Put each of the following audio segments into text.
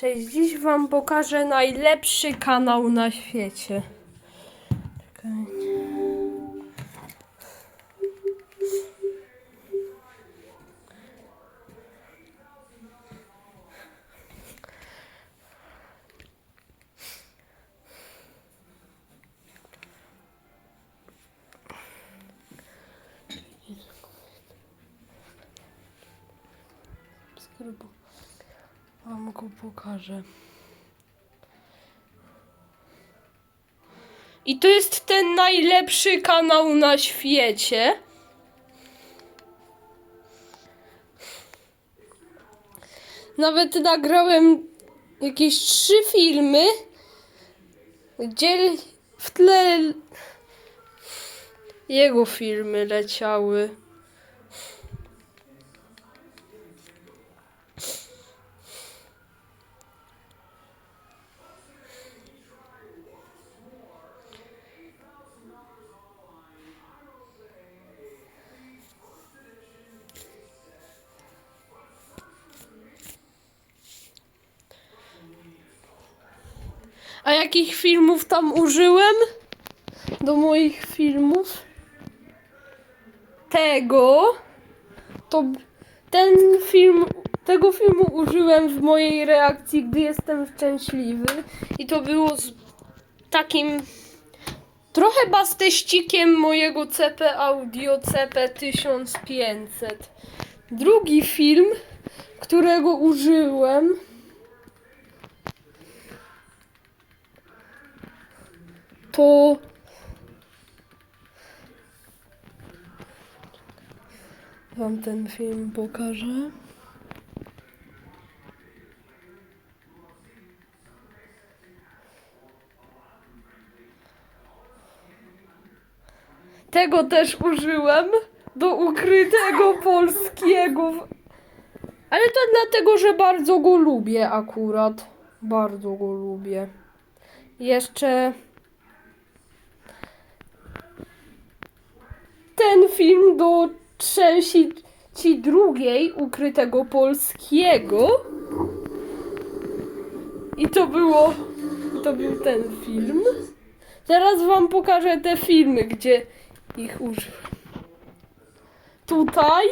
Cześć, dziś wam pokażę najlepszy kanał na świecie. Czekaj. Subskrybuj. Wam go pokażę. I to jest ten najlepszy kanał na świecie. Nawet nagrałem jakieś trzy filmy, gdzie w tle jego filmy leciały. A jakich filmów tam użyłem? Do moich filmów? Tego. To ten film, tego filmu użyłem w mojej reakcji, gdy jestem szczęśliwy. I to było z takim trochę basteścikiem mojego CP Audio CP1500. Drugi film, którego użyłem. To wam ten film pokażę. Tego też użyłem do ukrytego polskiego. Ale to dlatego, że bardzo go lubię akurat. Bardzo go lubię. Jeszcze ten film do części ci drugiej ukrytego polskiego. I to było. To był ten film. Teraz wam pokażę te filmy, gdzie ich użyłem. Tutaj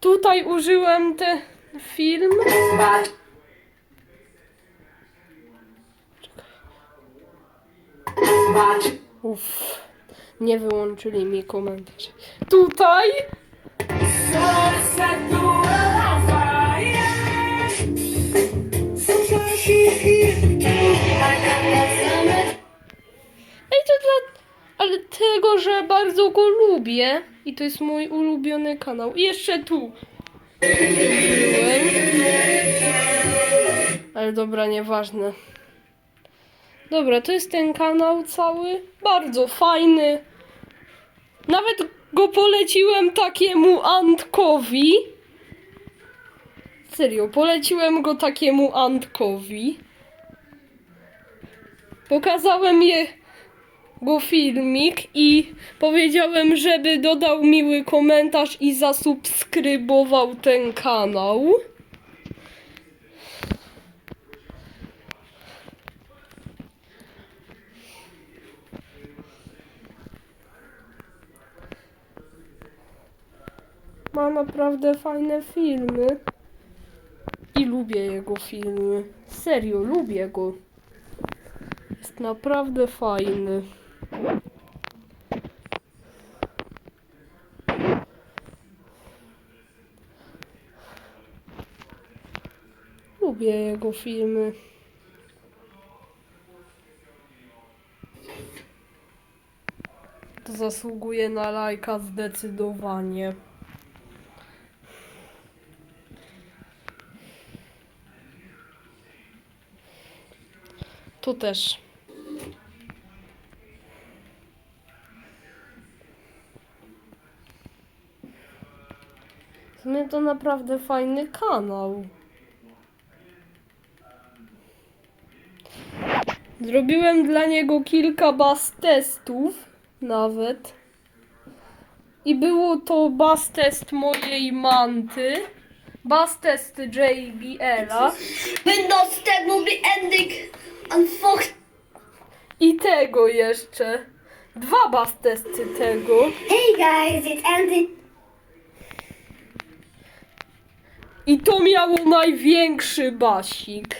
tutaj użyłem ten film. Uff, nie wyłączyli mi komentarzy. Tutaj Ej, to dla... Ale tego, że bardzo go lubię i to jest mój ulubiony kanał. I jeszcze tu. Byłem. Ale dobra, nieważne. Dobra, to jest ten kanał cały. Bardzo fajny. Nawet go poleciłem takiemu Antkowi. Serio, poleciłem go takiemu Antkowi. Pokazałem jego filmik i powiedziałem, żeby dodał miły komentarz i zasubskrybował ten kanał. Ma naprawdę fajne filmy. I lubię jego filmy. Serio, lubię go. Jest naprawdę fajny. Lubię jego filmy. To zasługuje na lajka zdecydowanie. Tu też. W sumie to naprawdę fajny kanał. Zrobiłem dla niego kilka baz testów. Nawet. I było to bus test mojej manty. Bus test JBL-a. Windows 10 will ending 4. I tego jeszcze. Dwa bus testy tego. Hey guys, it ended. I to miało największy basik.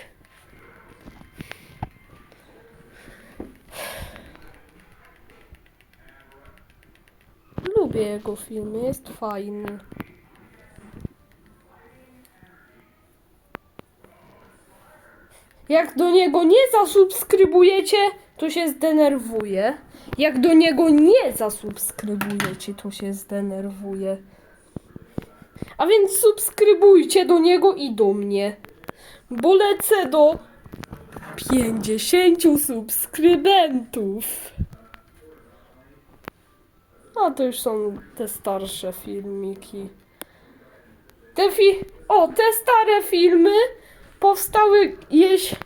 Lubię jego filmy, jest fajny. Jak do niego nie zasubskrybujecie, to się zdenerwuje. Jak do niego nie zasubskrybujecie, to się zdenerwuje. A więc subskrybujcie do niego i do mnie. Bo lecę do 50 subskrybentów. A to już są te starsze filmiki. Te fi o, te stare filmy powstały jeś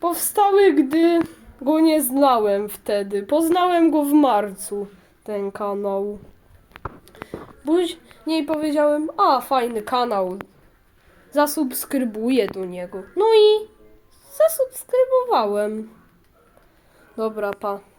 powstały, gdy go nie znałem wtedy. Poznałem go w marcu, ten kanał. Później powiedziałem, a fajny kanał, zasubskrybuję do niego. No i zasubskrybowałem. Dobra, pa.